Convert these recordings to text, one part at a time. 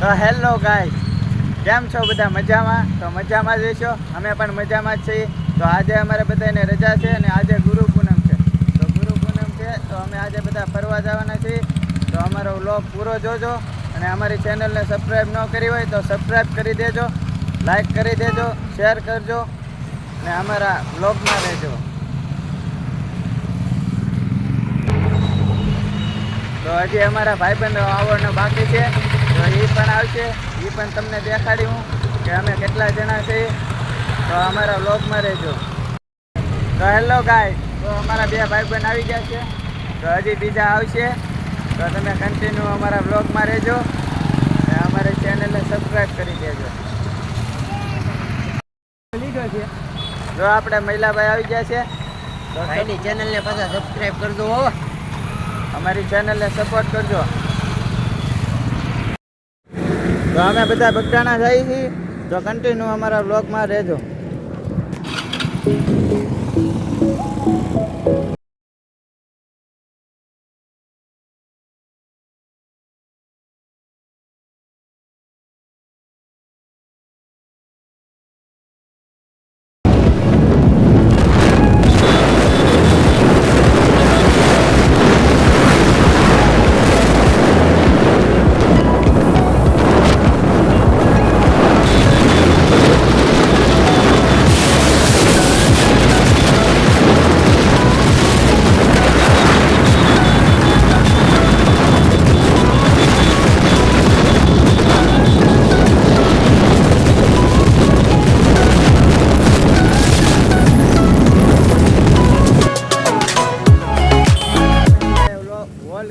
તો હેલો ગાય કેમ છો બધા મજામાં? તો મજામાં જ રહેશો અમે પણ મજામાં જ છીએ. તો આજે અમારે બધાને રજા છે અને આજે ગુરુ પૂનમ છે. તો ગુરુ પૂનમ છે, તો અમે આજે બધા ફરવા જવાના છીએ. તો અમારો વ્લોગ પૂરો જોજો અને અમારી ચેનલને સબસ્ક્રાઈબ ન કરી હોય તો સબસ્ક્રાઈબ કરી દેજો લાઈક કરી દેજો શેર કરજો અને અમારા વ્લોગમાં રહેજો. તો હજી અમારા ભાઈબંધો આવવાનો બાકી છે. તો એ પણ આવશે એ પણ તમને દેખાડી હું કે અમે કેટલા જણા છીએ. તો અમારા વ્લોગમાં રહેજો. તો હેલો ગાય તો અમારા બે ભાઈ બહેન આવી ગયા છે. તો હજી બીજા આવશે. તો તમે કન્ટિન્યુ અમારા બ્લોગમાં રહેજો અને અમારી ચેનલને સબસ્ક્રાઈબ કરી દેજો. જો આપણે મહિલાભાઈ આવી ગયા છે. તો ભાઈની ચેનલને પાછા સબસ્ક્રાઈબ કરજો અમારી ચેનલને સપોર્ટ કરજો. તો અમે બધા બગડાણા જઈએ છીએ. તો કન્ટિન્યુ અમારા બ્લોગમાં રહેજો.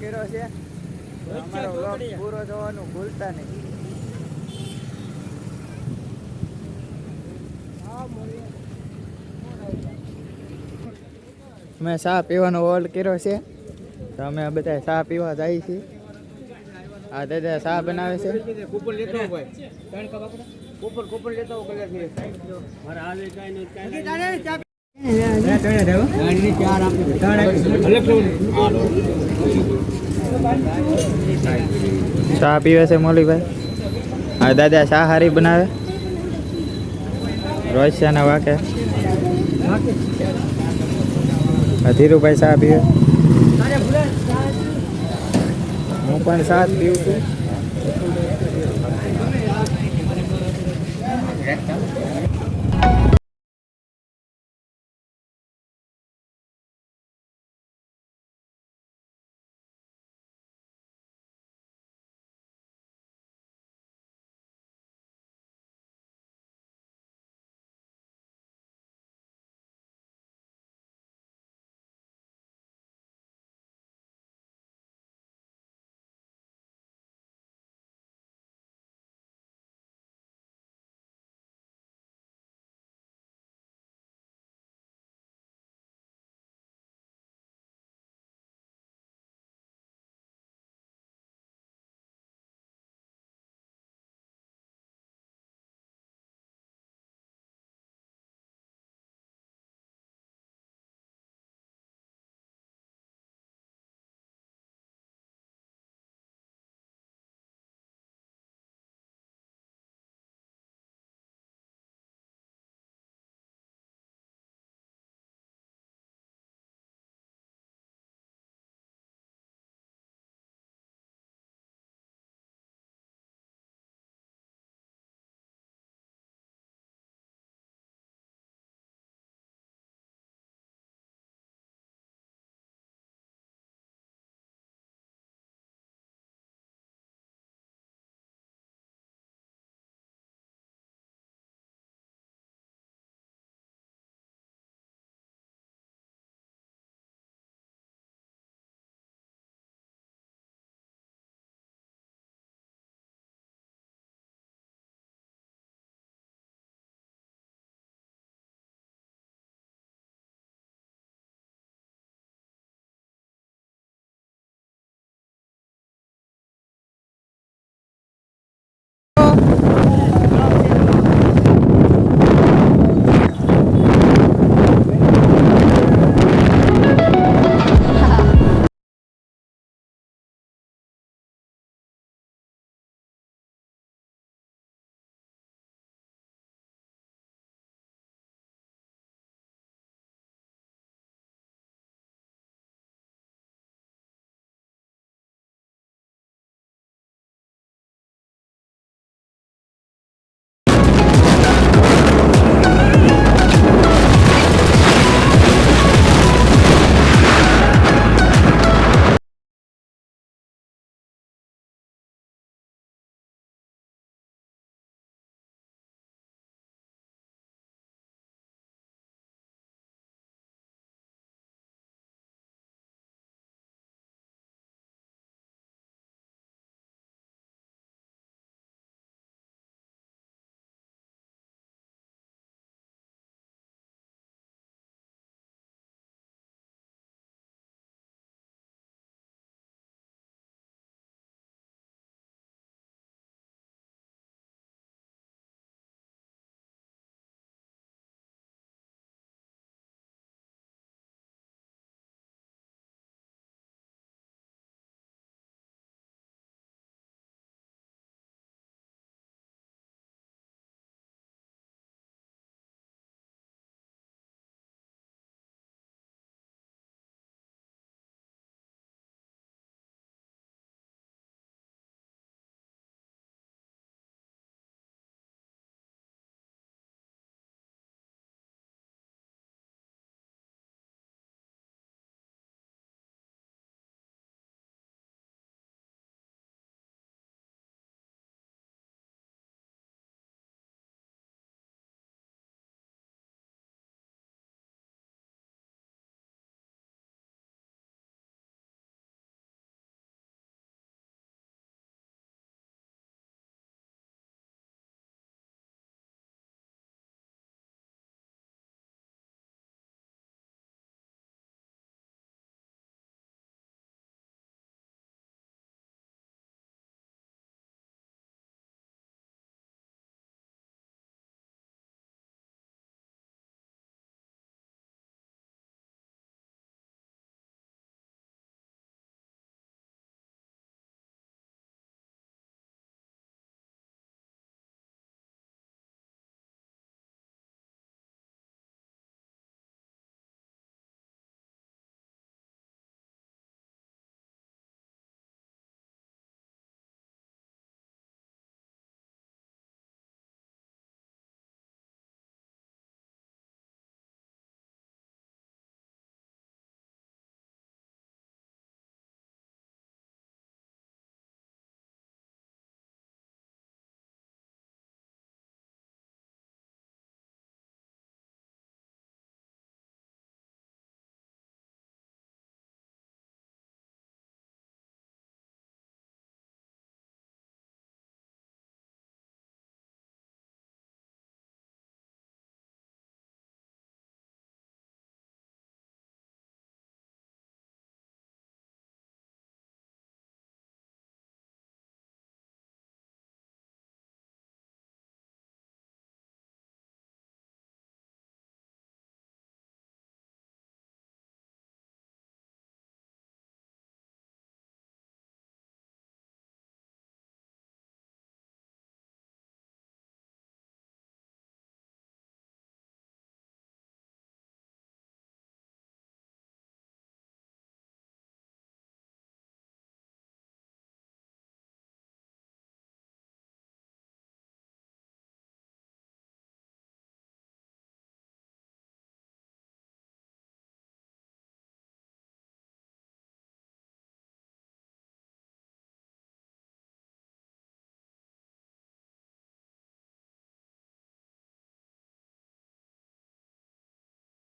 કર્યો છે. અમારો પૂરો જોવાનું ભૂલતા નહીં. અમે ચા પીવાનો હોલ્ડ કર્યો છે. તો અમે બધા ચા પીવા જઈએ છીએ. આ દાદા ચા બનાવે છે. કૂપન લેતો હો ભાઈ. કૂપન કૂપન લેતો હો કલાક મારે હાલે કાઈ નહીં કાઈ ચાર ચા પીવે છે મોલીભાઈ? હા દાદા ચા હારી બનાવે? રોજ શાના વાકે? ધીરુભાઈ ચા પીવે? હું પણ સાથ પીવું છું.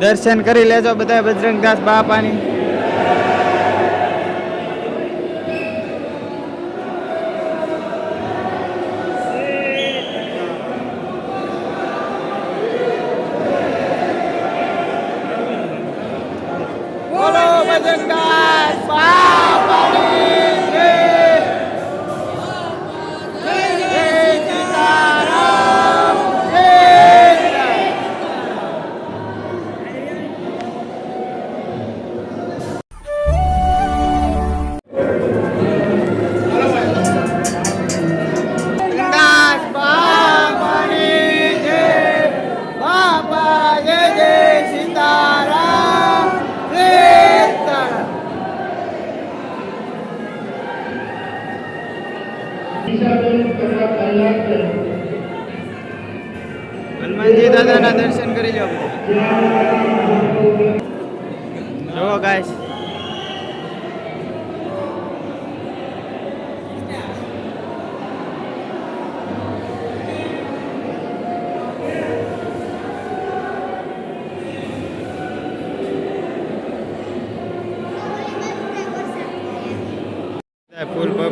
દર્શન કરી લેજો બધા બજરંગદાસ બાપાની.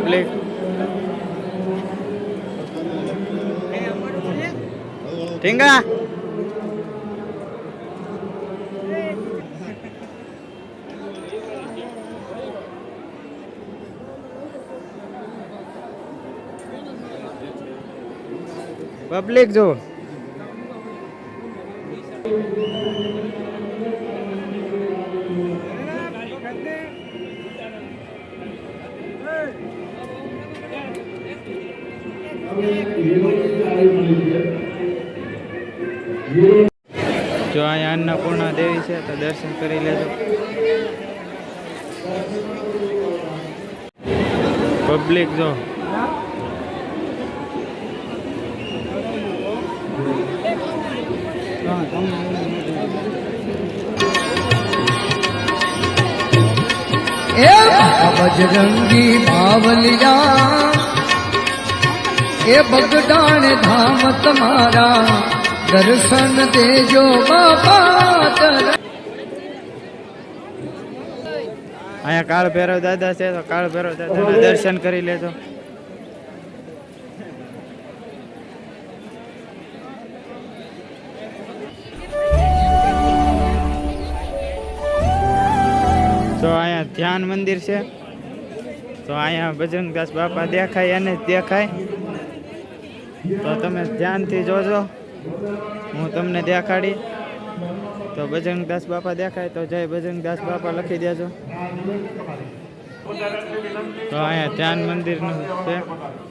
પબ્લિક ઢીંગા પબ્લિક જો જો અહીંયા અન્નપૂર્ણા દેવી છે તો દર્શન કરી લેજો. પબ્લિક જો. બજરંગી બાવલિયા એ બગડાણ ધામ તમારા. દર્શન દેજો બાપા અહીંયા કાળ ભૈરવ દાદા છે, તો કાળ ભૈરવ દાદાના દર્શન કરી લેજો. તો અહીંયા ધ્યાન મંદિર છે. તો અહીંયા બજરંગદાસ બાપા દેખાય જ દેખાય. તો તમે ધ્યાનથી જોજો. હું તમને દેખાડી. તો બજરંગદાસ બાપા દેખાય તો જય બજરંગદાસ બાપા લખી દેજો. તો અહીંયા ધ્યાન મંદિરનું છે.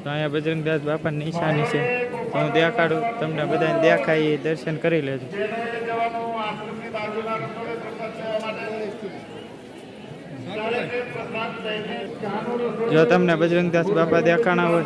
તો અહીંયા બજરંગદાસ બાપાની નિશાની છે. તો હું દેખાડું, તમને બધાને દેખાય દર્શન કરી લેજો. જો તમને બજરંગદાસ બાપા દેખાણા હોય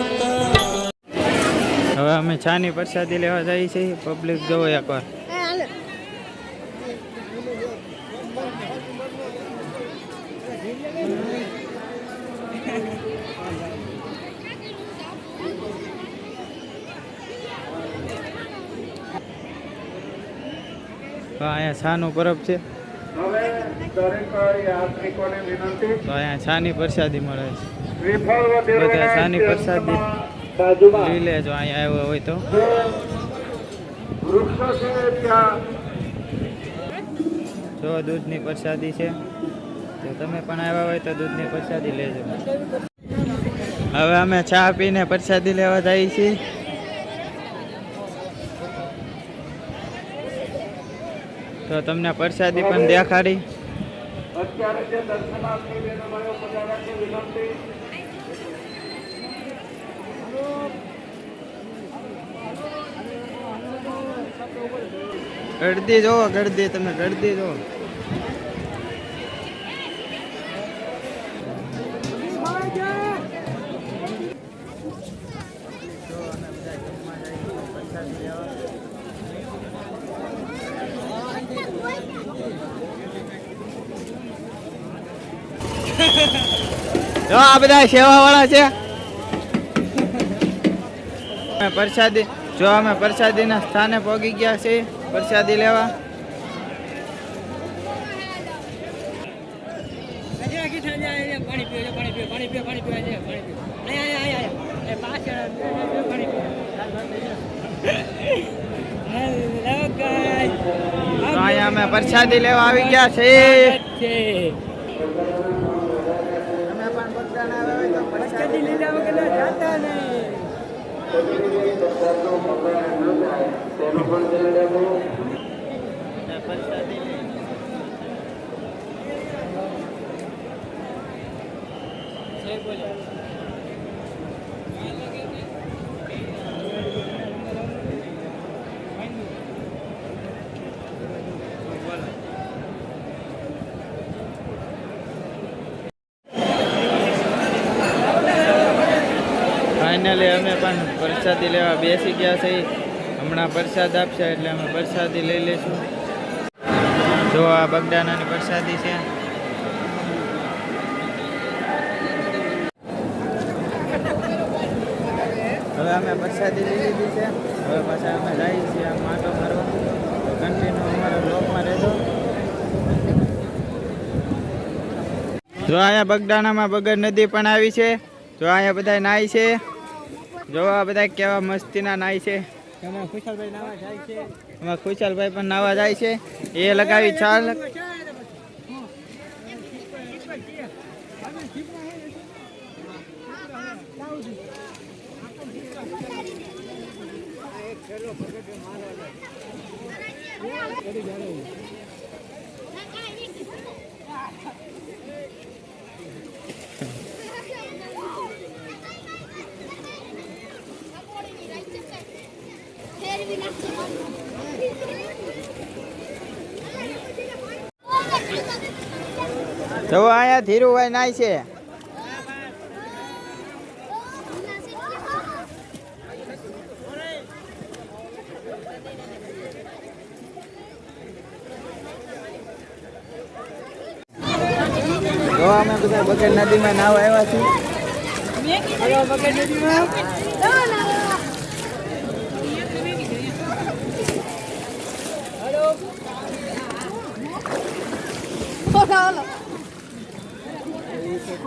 હવે અમે ચાની પ્રસાદી લેવા જઈએ છીએ પબ્લિક જવો એકવાર. અહીંયા છાનું પરબ છે. તો અહીંયા છાની પ્રસાદી મળે છે. બધા છાની પ્રસાદી. બાજુમાં લઈ લેજો અહીંયા આવ્યો હોય તો. વૃક્ષો છે ત્યાં જો દૂધની પ્રસાદી છે તો તમે પણ આવ્યા હોય તો દૂધની પ્રસાદી લેજો. હવે અમે ચા પીને પ્રસાદી લેવા જઈએ છીએ. તો તમને પ્રસાદી પણ દેખાડી. અત્યારે જે દર્શનાર્થી બહેનો વિનંતી ગળદી જો ગળદી તમે ગળદી જો આ બધા સેવા વાળા છે. પ્રસાદી જો અમે પ્રસાદીના સ્થાને પહોંચી ગયા છીએ, પ્રસાદી લેવા. અહીંયા અમે પ્રસાદી લેવા આવી ગયા છીએ છે અમે પણ બગદાણા આવ્યા હોય તો પ્રસાદી લીધા વગર જાતા નહીં પ્રસાદી લઈ ફાઇનલી અમે પણ પ્રસાદી લેવા બેસી ગયા છે. હમણાં પ્રસાદ આપશે એટલે અમે પ્રસાદી લઈ લઈશું. જો આ બગડાનાની પ્રસાદી છે. હવે અમે પ્રસાદી લઈ લીધી છે. હવે પાછા અમે જઈએ છીએ આ માટો મારવા. કન્ટિન્યુ અમારા બ્લોકમાં રહેજો. જો અહીંયા બગદાણામાં બગડ નદી પણ આવી છે. જો અહીંયા બધા નાય છે. જો આ બધા કેવા મસ્તીના નાય છે. એમાં ખુશાલભાઈ નાવા જાય છે. એમાં ખુશાલભાઈ પણ નાવા જાય છે. એ લગાવી ચાલ જો અહીંયા ધીરુભાઈ નાય છે. જો અમે બધા બગડ નદીમાં નાવા આવ્યા છીએ.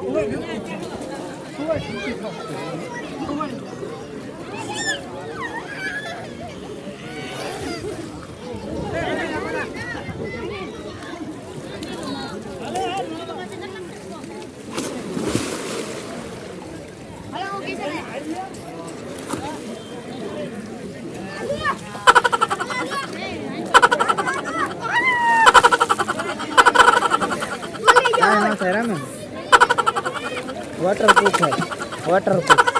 કાંઈ ન થાય રામે વોટર વોટરપ્રૂફ છે. વોટરપ્રૂફ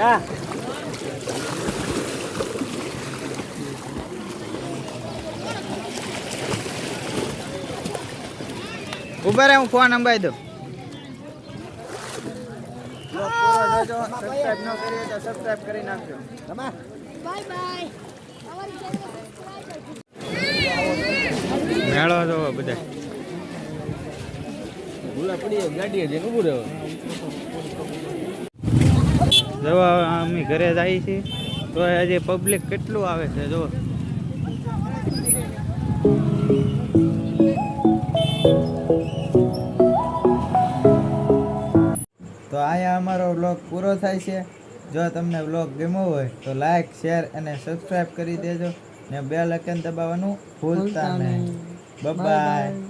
હા ઊભા રે હું ફોન અંબાઈ દઉં. સબસ્ક્રાઇબ ન કરીએ તો સબસ્ક્રાઇબ કરી નાખજો. બાય બાય મેળો જોવો બધા. ભૂલા પડી ગાડી જઈને ઊભું રહ્યો અમે ઘરે જઈએ છીએ, તો હજી પબ્લિક કેટલું આવે છે જો તો અહીંયા અમારો વ્લોગ પૂરો થાય છે. જો તમને વ્લોગ ગમ્યો હોય, તો લાઈક શેર અને સબસ્ક્રાઈબ કરી દેજો ને બે આઇકન દબાવવાનું ભૂલતા નહીં. બાય